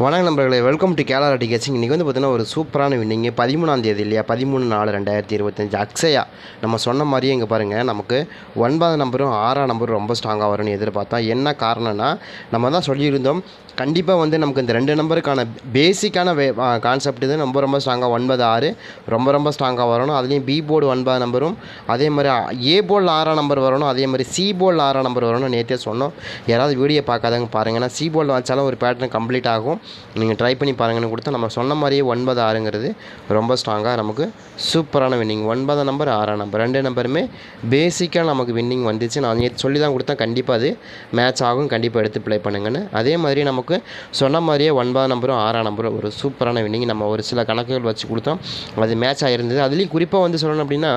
வணக்கம் நண்பர்களே welcome to கேலரா டிகேசிங் இன்றைக்கி வந்து பார்த்தீங்கன்னா ஒரு சூப்பரான வின்னிங்கு பதிமூணாம் தேதி இல்லையா? பதிமூணு நாலு ரெண்டாயிரத்தி இருபத்தஞ்சு. அக்ஸயா நம்ம சொன்ன மாதிரியே இங்கே பாருங்கள் நமக்கு ஒன்பது நம்பரும் ஆறாம் நம்பரும் ரொம்ப ஸ்ட்ராங்காக வரும்னு எதிர்பார்த்தோம் என்ன காரணம்னா நம்ம தான் சொல்லியிருந்தோம் கண்டிப்பாக வந்து நமக்கு இந்த ரெண்டு நம்பருக்கான பேசிக்கான வே கான்செப்ட் இது. ரொம்ப ரொம்ப ஸ்ட்ராங்காக ஒன்பது ஆறு. ரொம்ப ரொம்ப ஸ்ட்ராங்காக வரணும். அதுலேயும் பி போர்டு ஒன்பது நம்பரும். அதே மாதிரி ஏ போர்டில் ஆறாம் நம்பர் வரணும். அதே மாதிரி சி போர்டில் ஆறாம் நம்பர் வரணும் நேற்றே சொன்னோம். யாராவது வீடியோ பார்க்காதவங்க பாருங்கள் ஏன்னா சி போர்டில் வச்சாலும் ஒரு பேட்டர்ன் கம்ப்ளீட் ஆகும். நீங்கள் ட்ரை பண்ணி பாருங்கன்னு கொடுத்தா நம்ம சொன்ன மாதிரியே ஒன்பது ஆறுங்கிறது ரொம்ப ஸ்ட்ராங்காக நமக்கு சூப்பரான வின்னிங் ஒன்பதாம் நம்பர் ஆறாம் நம்பர். ரெண்டு நம்பருமே பேசிக்காக நமக்கு வின்னிங் வந்துச்சு. நான் நேற்று சொல்லி தான் கொடுத்தேன். கண்டிப்பாக அது மேட்ச் ஆகும். கண்டிப்பாக எடுத்து ப்ளே பண்ணுங்கன்னு. அதே மாதிரி நம்ம நமக்கு சொன்ன மாதிரியே ஒன்பதாம் நம்பரும் ஆறாம் நம்பரும் ஒரு சூப்பரான வின்னிங் நம்ம ஒரு சில கணக்குகள் வச்சு கொடுத்தோம். அது மேட்ச் ஆகிருந்தது அதுலேயும் குறிப்பாக வந்து சொல்லணும் அப்படின்னா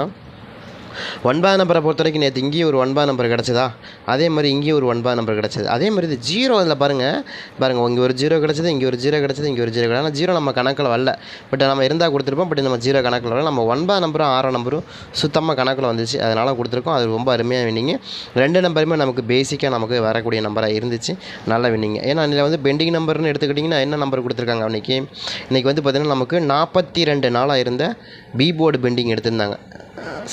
ஒன்பதாம் நம்பரை பொறுத்த வரைக்கும் நேற்று இங்கேயும் ஒரு ஒன்பதாம் நம்பர் கிடச்சதா? அதே மாதிரி இங்கேயும் ஒரு ஒன்பதாம் நம்பர் கிடச்சது. அதே மாதிரி இது ஜீரோ இதில் பாருங்கள் பாருங்கள் இங்கே ஒரு ஜீரோ கிடச்சது இங்கே ஒரு ஜீரோ கிடச்சது இங்கே ஒரு ஜீரோ கிடச்சது. ஆனால் ஜீரோ நம்ம கணக்கில் வரல. பட் நம்ம இருந்தால் கொடுத்துருப்போம் பட் நம்ம ஜீரோ கணக்கில் வரல. நம்ம ஒன்பதாம் நம்பரும் ஆறாம் நம்பரும் சுத்தமாக கணக்கில் வந்துச்சு. அதனால் கொடுத்துருக்கோம். அது ரொம்ப அருமையாக வின்னிங்க. ரெண்டு நம்பருமே நமக்கு பேசிக்காக நமக்கு வரக்கூடிய நம்பராக இருந்துச்சு. நல்ல வின்னிங்க. ஏன்னா இதில் வந்து பெண்டிங் நம்பர்னு எடுத்துக்கிட்டிங்கன்னா என்ன நம்பர் கொடுத்துருக்காங்க அன்றைக்கி இன்றைக்கி வந்து பார்த்திங்கன்னா நமக்கு நாற்பத்தி ரெண்டு நாளாக இருந்த பி போர்டு பெண்டிங் எடுத்திருந்தாங்க.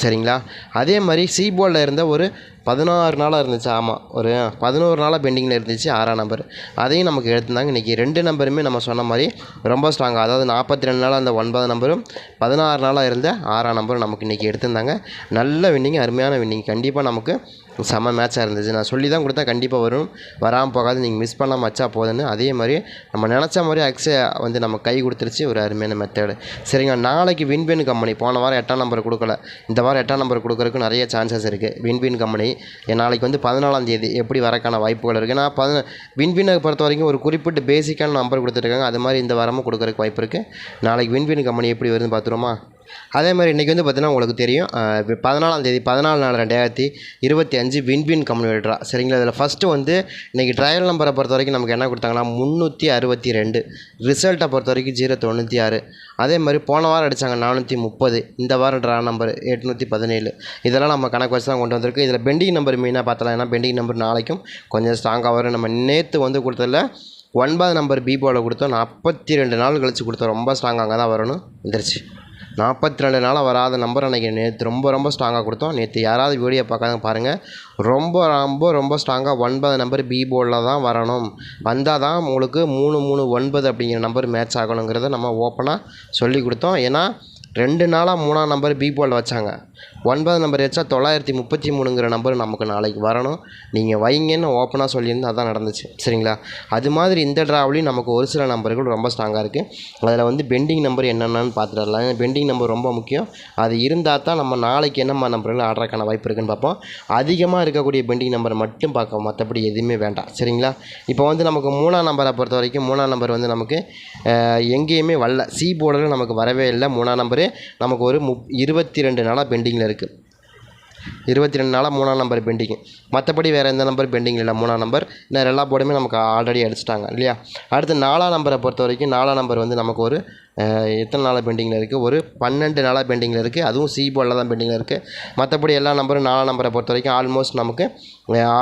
சரிங்களா? அதே மாதிரி சி போர்டில் இருந்த ஒரு பதினாறு நாளாக இருந்துச்சு. ஆமாம் ஒரு பதினோரு நாளாக பெண்டிங்கில் இருந்துச்சு ஆறாம் நம்பர் அதையும் நமக்கு எடுத்திருந்தாங்க. இன்றைக்கி ரெண்டு நம்பருமே நம்ம சொன்ன மாதிரி ரொம்ப ஸ்ட்ராங்காக அதாவது நாற்பத்தி ரெண்டு நாளாக அந்த ஒன்பது நம்பரும் பதினாறு நாளாக இருந்த ஆறாம் நம்பரும் நமக்கு இன்றைக்கி எடுத்திருந்தாங்க. நல்ல வின்னிங் அருமையான வின்னிங் கண்டிப்பாக நமக்கு செம்ம மேட்சாக இருந்துச்சு நான் சொல்லி தான் கொடுத்தா கண்டிப்பாக வரும் வராமல் போகாது. நீங்கள் மிஸ் பண்ணாமல் வச்சா போதுன்னு. அதே மாதிரி நம்ம நினச்ச மாதிரி அக்ஸே வந்து நம்ம கை கொடுத்துருச்சு. ஒரு அருமையான மெத்தேடு சரிங்க நாளைக்கு வின்பின் கம்பெனி போன வாரம் எட்டாம் நம்பர் கொடுக்கல. இந்த வாரம் எட்டாம் நம்பர் கொடுக்குறதுக்கு நிறைய சான்சஸ் இருக்குது வின்பின் கம்பெனி நாளைக்கு வந்து பதினாலாம் தேதி எப்படி வரக்கான வாய்ப்புகள் இருக்குது நான் பதின வின்பினை பொறுத்த வரைக்கும் ஒரு குறிப்பிட்ட பேசிக்கான நம்பர் கொடுத்துருக்காங்க அது மாதிரி இந்த வாரமும் கொடுக்குறதுக்கு வாய்ப்பு இருக்குது நாளைக்கு வின்பின் கம்பெனி எப்படி வருதுன்னு பார்த்துருமா அதே மாதிரி இன்றைக்கி வந்து பார்த்திங்கன்னா உங்களுக்கு தெரியும் பதினாலாம் தேதி பதினாலு நாள் ரெண்டாயிரத்தி இருபத்தி அஞ்சு வின்வின் கம்யூனிட்ரா சரிங்களா? இதில் ஃபஸ்ட்டு வந்து இன்றைக்கி ட்ரையல் நம்பரை பொறுத்த வரைக்கும் நமக்கு என்ன கொடுத்தாங்கன்னா முந்நூற்றி அறுபத்தி ரெண்டு. ரிசல்ட்டை பொறுத்த வரைக்கும் ஜீரோ தொண்ணூற்றி ஆறு. அதே மாதிரி போன வாரம் அடித்தாங்க நானூற்றி முப்பது. இந்த வாரம் ட்ரா நம்பர் எட்நூற்றி பதினேழு. இதெல்லாம் நம்ம கணக்கு வச்சு தான் கொண்டு வந்திருக்கு இதில் பெண்டிங் நம்பர் மெயினாக பார்த்தலாம். ஏன்னா பெண்டிங் நம்பர் நாளைக்கும் கொஞ்சம் ஸ்ட்ராங்காக வரும். நம்ம நேற்று வந்து கொடுத்ததில் ஒன்பது நம்பர் பீபோவில் கொடுத்தோம். நாற்பத்தி ரெண்டு நாள் கழித்து கொடுத்தோம். ரொம்ப ஸ்ட்ராங்காக அங்கே தான் வரணும் வந்துருச்சு. நாற்பத்தி ரெண்டு நாளாக வராத நம்பர் அன்றைக்கி நேற்று ரொம்ப ரொம்ப ஸ்ட்ராங்காக கொடுத்தோம். நேற்று யாராவது வீடியோ பார்க்காத பாருங்கள் ரொம்ப ரொம்ப ரொம்ப ஸ்ட்ராங்காக ஒன்பது நம்பர் பி போர்டில் தான் வரணும். வந்தால் தான் உங்களுக்கு மூணு மூணு ஒன்பது அப்படிங்கிற நம்பர் மேட்ச் ஆகணுங்கிறத நம்ம ஓப்பனாக சொல்லி கொடுத்தோம். ஏன்னா ரெண்டு நாளாக மூணாம் நம்பர் பி போர்டில் வச்சாங்க. ஒன்பது நம்பர் வச்சா தொள்ளாயிரத்தி முப்பத்தி மூணுங்கிற நம்பர் நமக்கு நாளைக்கு வரணும். நீங்கள் வைங்கன்னு ஓப்பனாக சொல்லியிருந்தால் அதான் நடந்துச்சு. சரிங்களா? அது மாதிரி இந்த ட்ராவலையும் நமக்கு ஒரு சில நம்பர்கள் ரொம்ப ஸ்ட்ராங்காக இருக்குது அதில் வந்து பெண்டிங் நம்பர் என்னென்னு பார்த்துடலாம் பெண்டிங் நம்பர் ரொம்ப முக்கியம். அது இருந்தால் தான் நம்ம நாளைக்கு என்னம்மா நம்பர்கள் ஆடுறதுக்கான வாய்ப்பு இருக்குன்னு பார்ப்போம். அதிகமாக இருக்கக்கூடிய பெண்டிங் நம்பரை மட்டும் பார்க்க மற்றபடி எதுவுமே வேண்டாம். சரிங்களா? இப்போ வந்து நமக்கு மூணாம் நம்பரை பொறுத்த வரைக்கும் மூணாம் நம்பர் வந்து நமக்கு எங்கேயுமே வரல. சி போர்டில் நமக்கு வரவே இல்லை. மூணாம் நம்பர் நமக்கு ஒரு முப் இருபத்தி ரெண்டு நாளாக பெண்டிங்கில் இருக்குது இருபத்தி ரெண்டு நாளாக மூணாம் நம்பர் பெண்டிங்கு. மற்றபடி வேறு எந்த நம்பர் பெண்டிங் இல்லை மூணாம் நம்பர். இன்னும் எல்லா போர்டுமே நமக்கு ஆல்ரெடி அடிச்சிட்டாங்க இல்லையா? அடுத்து நாலாம் நம்பரை பொறுத்த வரைக்கும் நாலாம் நம்பர் வந்து நமக்கு ஒரு எத்தனை நாளாக பெண்டிங்கில் இருக்குது ஒரு பன்னெண்டு நாளாக பெண்டிங்கில் இருக்குது அதுவும் சி போர்டில் தான் பெண்டிங்கில் இருக்குது மற்றபடி எல்லா நம்பரும் நாலாம் நம்பரை பொறுத்த வரைக்கும் ஆல்மோஸ்ட் நமக்கு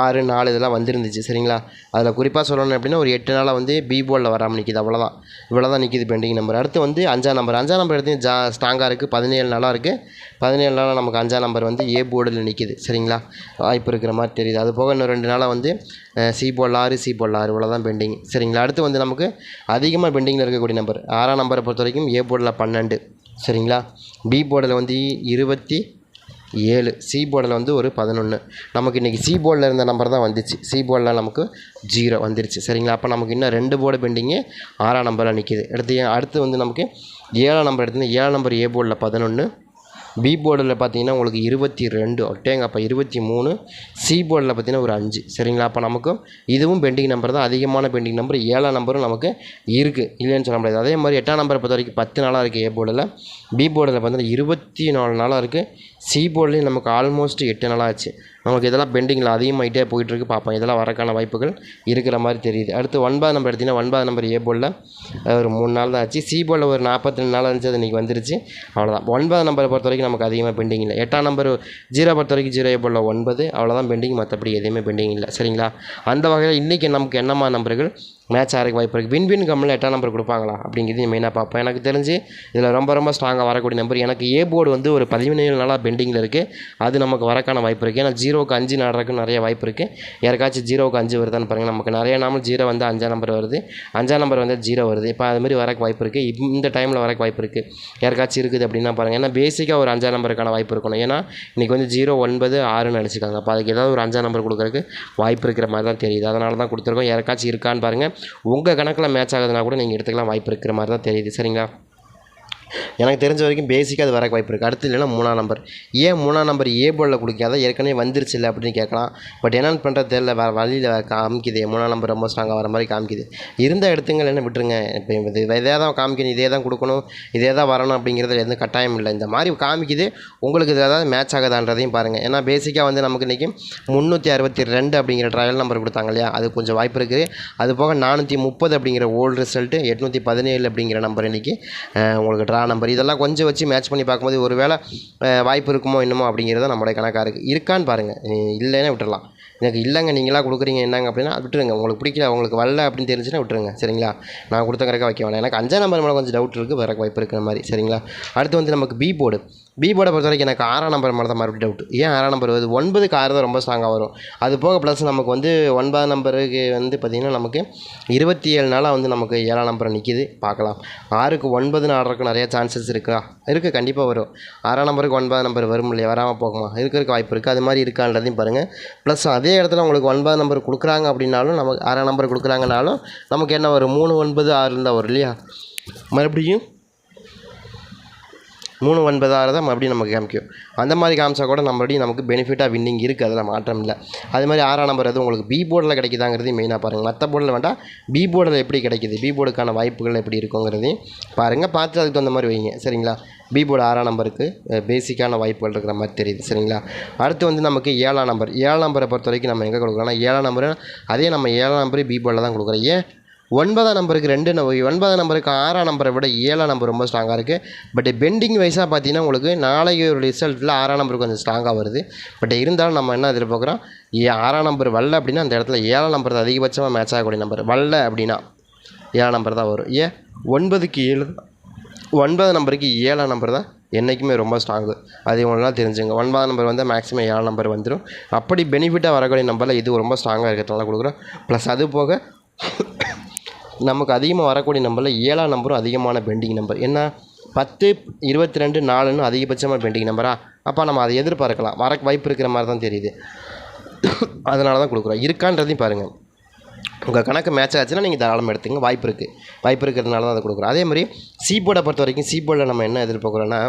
ஆறு நாலு இதெல்லாம் வந்துருந்துச்சு. சரிங்களா? அதில் குறிப்பாக சொல்லணும் அப்படின்னா ஒரு எட்டு நாளாக வந்து பி போர்டில் வராமல் நிற்கிது அவ்வளோதான் இவ்வளோ தான் நிற்கிது பெண்டிங் நம்பர். அடுத்து வந்து அஞ்சாம் நம்பர். அஞ்சாம் நம்பர் எடுத்து ஜா ஸ்ட்ராங்காக இருக்குது பதினேழு நாளாக இருக்குது பதினேழு நாளாக நமக்கு அஞ்சாம் நம்பர் வந்து ஏ போர்டில் நிற்கிது சரிங்களா? வாய்ப்பு இருக்கிற மாதிரி தெரியுது. அது போக இன்னும் ரெண்டு நாளாக வந்து சி போல் ஆறு சி போல் ஆறு. இவ்வளோ தான் பெண்டிங். சரிங்களா? அடுத்து வந்து நமக்கு அதிகமாக பெண்டிங்கில் இருக்கக்கூடிய நம்பர். ஆறாம் நம்பரை பொறுத்த வரைக்கும் ஏ போர்டில் பன்னெண்டு. சரிங்களா? பி போர்டில் வந்து இருபத்தி ஏழு. சி போர்டில் வந்து ஒரு பதினொன்று நமக்கு இன்றைக்கி சி போர்டில் இருந்த நம்பர் தான் வந்துச்சு. சி போர்டில் நமக்கு ஜீரோ வந்துருச்சு. சரிங்களா? அப்போ நமக்கு இன்னும் ரெண்டு போர்டு பெண்டிங்கு ஆறாம் நம்பரில் நிற்கிது அடுத்து அடுத்து வந்து நமக்கு ஏழாம் நம்பர் எடுத்து ஏழாம் நம்பர் ஏ போர்டில் பதினொன்று பி போர்டில் பார்த்தீங்கன்னா உங்களுக்கு இருபத்தி ரெண்டு ஒட்டேங்க அப்போ இருபத்தி மூணு. சி போர்டில் பார்த்தீங்கன்னா ஒரு அஞ்சு. சரிங்களா? அப்போ நமக்கும் இதுவும் பெண்டிங் நம்பர் தான். அதிகமான பெண்டிங் நம்பர் ஏழாம் நம்பரும் நமக்கு இருக்குது இல்லைன்னு சொல்ல முடியாது. அதே மாதிரி எட்டாம் நம்பரை பொறுத்த வரைக்கும் பத்து நாளாக இருக்குது ஏ போர்டில் பி போர்டில் பார்த்தீங்கன்னா இருபத்தி நாலு நாளாக இருக்குது சி போர்ட்லேயும் நமக்கு ஆல்மோஸ்ட் எட்டு நாளாக ஆச்சு. நமக்கு இதெல்லாம் பெண்டிங்கில் அதிகமாகிட்டே போயிட்டுருக்கு. பார்ப்போம். இதெல்லாம் வரக்கான வாய்ப்புகள் இருக்கிற மாதிரி தெரியுது. அடுத்து ஒன்பது நம்பர் எடுத்திங்கன்னா ஒன்பது நம்பர் ஏ போலில் ஒரு மூணு நாள் தான் ஆச்சு. சி போலில் ஒரு நாற்பத்தி ரெண்டு நாள் இருந்துச்சு. அது இன்றைக்கி வந்துருச்சு. அவ்வளோதான் ஒன்பது நம்பரை பொறுத்த வரைக்கும் நமக்கு அதிகமாக பெண்டிங் இல்லை. எட்டாம் நம்பர் ஜீரோ பொறுத்த வரைக்கும் ஜீரோ ஏ போலில் ஒன்பது. அவ்வளோதான் பெண்டிங் மற்றபடி எதுவுமே பெண்டிங் இல்லை. சரிங்களா? அந்த வகையில் இன்றைக்கி நமக்கு என்னம்மா நம்பர்கள்? மேட்ச் ஆகிறதுக்கு வாய்ப்பு இருக்குது வின் வின் கம்மில் எட்டாம் நம்பர் கொடுப்பாங்களா? அப்படிங்கிறது மெயினாக பார்ப்பேன். எனக்கு தெரிஞ்சு இதில் ரொம்ப ரொம்ப ஸ்ட்ராங்காக வரக்கூடிய நம்பர் எனக்கு ஏ போர்டு வந்து ஒரு பதிமூணு நாளாக பெண்டிங்கில் இருக்குது அது நமக்கு வரக்கான வாய்ப்பு இருக்குது ஏன்னா ஜீரோவுக்கு அஞ்சு நாடுறதுக்கு நிறைய வாய்ப்பு இருக்குது யாருக்காச்சும் ஜீரோவுக்கு அஞ்சு வருதான்னு பாருங்கள் நமக்கு நிறைய நாமல் ஜீரோ வந்து அஞ்சாம் நம்பர் வருது. அஞ்சாம் நம்பர் வந்து ஜீரோ வருது. இப்போ அதுமாரி வரக்கு வாய்ப்பு இருக்குது இந்த டைமில் வரக்கு வாய்ப்பு இருக்குது யாருக்காச்சும் இருக்குது அப்படின்னா பாருங்கள் ஏன்னா பேசிக்காக ஒரு அஞ்சாம் நம்பருக்கான வாய்ப்பு இருக்கணும். ஏன்னா இன்றைக்கி வந்து ஜீரோ ஒன்பது ஆறுன்னு அடிச்சிருக்காங்க அப்போ அதுக்கு ஏதாவது ஒரு அஞ்சாம் நம்பர் கொடுக்குறதுக்கு வாய்ப்பு இருக்கிற மாதிரி தான் தெரியுது. அதனால தான் கொடுத்துருக்கோம். யாருக்காச்சும் இருக்கான்னு பாருங்கள் உங்கள் கணக்கில் மேட்ச் ஆகுதுன்னா கூட நீங்கள் எடுத்துக்கலாம் வாய்ப்பு இருக்கிற மாதிரி தான் தெரியுது. சரிங்களா? எனக்கு தெரிஞ்ச வரைக்கும் பேசிக்காக அது வரக்கு வாய்ப்பு இருக்குது அடுத்து இல்லைன்னா மூணாம் நம்பர் ஏன் மூணாம் நம்பர் ஏ போலில் கொடுக்காத? ஏற்கனவே வந்துருச்சு இல்லை அப்படின்னு கேட்கலாம். பட் என்னென்னு பண்ணுறது தெரியல. வேறு வழியில் காமிக்குது. மூணாம் நம்பர் ரொம்ப ஸ்ட்ராங்காக வர மாதிரி காமிக்குது. இருந்த இடத்துங்கள் என்ன விட்டுருங்க. இப்போ இது இதே தான் காமிக்கணும். இதே தான் கொடுக்கணும். இதே தான் வரணும் அப்படிங்கிறது எதுவும் கட்டாயம் இல்லை. இந்த மாதிரி காமிக்குது. உங்களுக்கு இது ஏதாவது மேட்ச் ஆகுதான்றதையும் பாருங்கள் ஏன்னா பேசிக்காக வந்து நமக்கு இன்றைக்கி முந்நூற்றி அறுபத்தி ரெண்டு அப்படிங்கிற ட்ரையல் நம்பர் கொடுத்தாங்க இல்லையா? அது கொஞ்சம் வாய்ப்பு இருக்குது. அது போக நானூற்றி முப்பது அப்படிங்கிற ஓல்டு ரிசல்ட்டு எட்நூற்றி பதினேழு அப்படிங்கிற நம்பர் இன்றைக்கி உங்களுக்கு ட்ரா நம்பர் இதெல்லாம் கொஞ்சம் வச்சு மேட்ச் பண்ணி பார்க்கும்போது ஒரு வேளை வாய்ப்பு இருக்குமோ என்னமோ அப்படிங்கிறது நம்மளுடைய கணக்காக இருக்குது இருக்கான்னு பாருங்கள் இல்லைன்னா விட்டுடலாம் எனக்கு இல்லைங்க நீங்களாக கொடுக்குறீங்க என்னங்க அப்படின்னா விட்டுருங்க. உங்களுக்கு பிடிக்கல உங்களுக்கு வரல அப்படின்னு தெரிஞ்சுன்னா விட்டுருங்க. சரிங்களா? நான் கொடுத்த கணக்காக வைக்க வேணாம். எனக்கு அஞ்சாம் நம்பர் மேலே கொஞ்சம் டவுட் இருக்குது வர வாய்ப்பு இருக்கிற மாதிரி. சரிங்களா? அடுத்து வந்து நமக்கு பி போர்டு பி போர்டை பொறுத்த வரைக்கும் எனக்கு ஆறாம் நம்பர் மேலே தான் மறுபடியும் டவுட் ஏன் ஆறாம் நம்பர் வருது? ஒன்பதுக்கு ஆறு தான் ரொம்ப ஸ்ட்ராங்காக வரும். அது போக ப்ளஸ் நமக்கு வந்து ஒன்பதாம் நம்பருக்கு வந்து பார்த்திங்கன்னா நமக்கு இருபத்தி ஏழு நாளாக வந்து நமக்கு ஏழாம் நம்பர் நிற்கிது பார்க்கலாம். ஆறுக்கு ஒன்பதுன்னு ஆடுறதுக்கு நிறையா சான்சஸ் இருக்கா? இருக்குது கண்டிப்பாக வரும். ஆறாம் நம்பருக்கு ஒன்பதாம் நம்பர் வரும் இல்லையா? வராமல் போகுமா? இருக்கிறதுக்கு வாய்ப்பு இருக்குது அது மாதிரி இருக்கான்றதையும் பாருங்கள் ப்ளஸ் அதே இடத்துல உங்களுக்கு ஒன்பதாம் நம்பர் கொடுக்குறாங்க அப்படின்னாலும் நமக்கு ஆறாம் நம்பர் கொடுக்குறாங்கனாலும் நமக்கு என்ன வரும்? மூணு ஒன்பது ஆறு இருந்தால் வரும் இல்லையா? மறுபடியும் மூணு ஒன்பது தான் மறுபடியும் நமக்கு காமிக்கும். அந்த மாதிரி காமிச்சா கூட மறுபடியும் நமக்கு பெனிஃபிட்டாக வின்னிங் இருக்குது அதில் மாற்றம் இல்லை. அது மாதிரி ஆறாம் நம்பர் எதுவும் உங்களுக்கு பி போர்டில் கிடைக்குதாங்கிறதையும் மெயினாக பாருங்கள் மற்ற போர்டில் வேண்டாம். பி போர்டில் எப்படி கிடைக்குது? பி போர்டுக்கான வாய்ப்புகள் எப்படி இருக்குங்கிறதையும் பாருங்கள் பார்த்து அதுக்கு தகுந்த மாதிரி வைங்க. சரிங்களா? பி போர்டு ஆறாம் நம்பருக்கு பேசிக்கான வாய்ப்புகள் இருக்கிற மாதிரி தெரியுது. சரிங்களா? அடுத்து வந்து நமக்கு ஏழாம் நம்பர் ஏழாம் நம்பரை பொறுத்த வரைக்கும் நம்ம எங்கே கொடுக்குறோம்னா ஏழாம் நம்பர் அதே நம்ம ஏழாம் நம்பர் பி போர்டில் தான் கொடுக்குறோம். ஏன்? ஒன்பதாம் நம்பருக்கு ரெண்டு நம்பர் ஒன்பதாம் நம்பருக்கு ஆறாம் நம்பரை விட ஏழாம் நம்பர் ரொம்ப ஸ்ட்ராங்காக இருக்குது பட் பெண்டிங் வைஸாக பார்த்தீங்கன்னா உங்களுக்கு நாளைக்கு ஒரு ரிசல்ட்டில் ஆறாம் நம்பர் கொஞ்சம் ஸ்ட்ராங்காக வருது. பட் இருந்தாலும் நம்ம என்ன எதிர்பார்க்குறோம்? ஆறாம் நம்பர் வரல அப்படின்னா அந்த இடத்துல ஏழாம் நம்பர் தான் அதிகபட்சமாக மேட்ச் ஆகக்கூடிய நம்பர். வரல அப்படின்னா ஏழாம் நம்பர் தான் வரும். ஏன் ஒன்பதுக்கு ஏழு ஒன்பது நம்பருக்கு ஏழாம் நம்பர் தான் என்றைக்குமே ரொம்ப ஸ்ட்ராங்கு அது இவங்களாம் தெரிஞ்சுங்க. ஒன்பதாம் நம்பர் வந்து மேக்ஸிமம் ஏழாம் நம்பர் வந்துடும் அப்படி பெனிஃபிட்டாக வரக்கூடிய நம்பரில் இது ரொம்ப ஸ்ட்ராங்காக இருக்கிறதுனால கொடுக்குறோம். ப்ளஸ் அது போக நமக்கு அதிகமாக வரக்கூடிய நம்பரில் ஏழாம் நம்பரும் அதிகமான பெண்டிங் நம்பர் என்ன பத்து இருபத்தி ரெண்டு நாலுன்னு அதிகபட்சமாக பெண்டிங் நம்பரா அப்போ நம்ம அதை எதிர்பார்க்கலாம். வர வாய்ப்பு இருக்கிற மாதிரி தான் தெரியுது. அதனால தான் கொடுக்குறோம். இருக்கான்றதையும் பாருங்கள் உங்கள் கணக்கு மேட்ச் ஆச்சுன்னா நீங்கள் தாராளமாக எடுத்துங்க வாய்ப்பு இருக்குது வாய்ப்பு இருக்கிறதுனால தான் அதை கொடுக்குறோம். அதே மாதிரி சீபோர்டை பொறுத்த வரைக்கும் சீபோர்டில் நம்ம என்ன எதிர்பார்க்குறோன்னா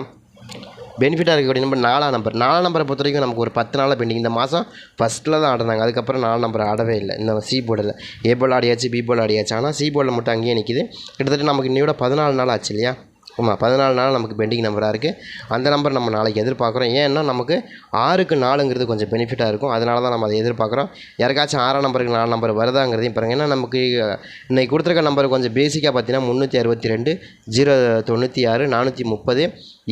பெனிஃபிட்டாக இருக்கக்கூடிய நம்பர் நாலாம் நம்பர் நாலாம் நம்பரை பொறுத்த வரைக்கும் நமக்கு ஒரு பத்து நாளாக பெண்டிங் இந்த மாதம் ஃபஸ்ட்டில் தான் ஆடினாங்க அதுக்கப்புறம் நாலு நம்பர் ஆடவே இல்லை. இந்த சி போர்டில் ஏ போல் ஆடியாச்சு பி போல் ஆடியாச்சு. ஆனால் சி போர்டில் மட்டும் அங்கேயே நிற்கிது கிட்டத்தட்ட நமக்கு இன்னையோட பதினாலு நாள் ஆச்சு இல்லையா? ஆமாம் பதினாலு நாள் நமக்கு பெண்டிங் நம்பராக இருக்குது அந்த நம்பர் நம்ம நாளைக்கு எதிர்பார்க்குறோம். ஏன்னா நமக்கு ஆறுக்கு நாலுங்கிறது கொஞ்சம் பெனிஃபிட்டாக இருக்கும். அதனால தான் நம்ம அதை எதிர்பார்க்குறோம். யாருக்காச்சும் ஆறாம் நம்பருக்கு நாலு நம்பர் வருதாங்கிறதையும் பாருங்கள் ஏன்னா நமக்கு இன்றைக்கி கொடுத்துருக்க நம்பர் கொஞ்சம் பேசிக்காக பார்த்தீங்கன்னா முந்நூற்றி அறுபத்தி ரெண்டு ஜீரோ தொண்ணூற்றி ஆறு நானூற்றி முப்பது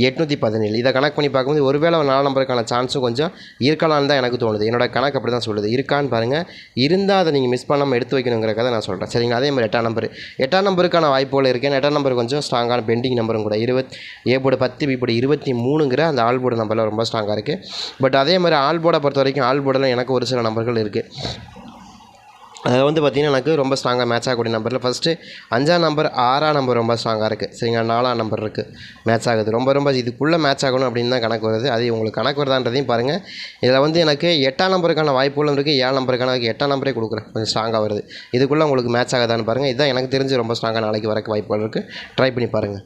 எட்நூற்றி பதினேழு. இதை கணக்கு பண்ணி பார்க்கும்போது ஒருவேளை ஒரு நாலு நம்பருக்கான சான்ஸும் கொஞ்சம் இருக்கலாம்னு தான் எனக்கு தோணுது. என்னோடய கணக்கு அப்படி தான் சொல்லுது. இருக்கான்னு பாருங்கள் இருந்தால் அதை நீங்கள் மிஸ் பண்ணாமல் எடுத்து வைக்கணுங்கிறத நான் சொல்கிறேன் சரிங்களா? அதே மாதிரி எட்டாம் நம்பர். எட்டாம் நம்பருக்கான வாய்ப்புகள் இருக்கேன் எட்டாம் நம்பர் கொஞ்சம் ஸ்ட்ராங்கான பெண்டிங் நம்பரும் கூட. இருபத் ஏ போர்டு பத்து பி போர்டு இருபத்தி மூணுங்கிற அந்த ஆல் போர்டு நம்பரில் ரொம்ப ஸ்ட்ராங்காக இருக்குது பட் அதே மாதிரி ஆல் போர்டை பொறுத்த வரைக்கும் ஆல் போர்டில் எனக்கு ஒரு சில நம்பர்கள் இருக்குது அதில் வந்து பார்த்திங்கன்னா எனக்கு ரொம்ப ஸ்ட்ராங்காக மேட்ச் ஆகக்கூடிய நம்பரில் ஃபஸ்ட்டு அஞ்சாம் நம்பர் ஆறாம் நம்பர் ரொம்ப ஸ்ட்ராங்காக இருக்குது சரிங்களா? நாலாம் நம்பர் இருக்குது மேட்ச் ஆகுது. ரொம்ப ரொம்ப இதுக்குள்ளே மேட்ச் ஆகணும் அப்படின்னு தான் கணக்கு வருது. அது உங்களுக்கு கணக்கு வருதான்றதையும் பாருங்கள் இதில் வந்து எனக்கு எட்டாம் நம்பருக்கான வாய்ப்புகளும் இருக்குது ஏழு நம்பருக்கான எட்டாம் நம்பரே கொடுக்குறேன். கொஞ்சம் ஸ்ட்ராங்காக வருது. இதுக்குள்ளே உங்களுக்கு மேட்ச் ஆகுதான்னு பாருங்கள் இதுதான் எனக்கு தெரிஞ்சு ரொம்ப ஸ்ட்ராங்காக நாளைக்கு வரக்கு வாய்ப்புகள் இருக்குது ட்ரை பண்ணி பாருங்கள்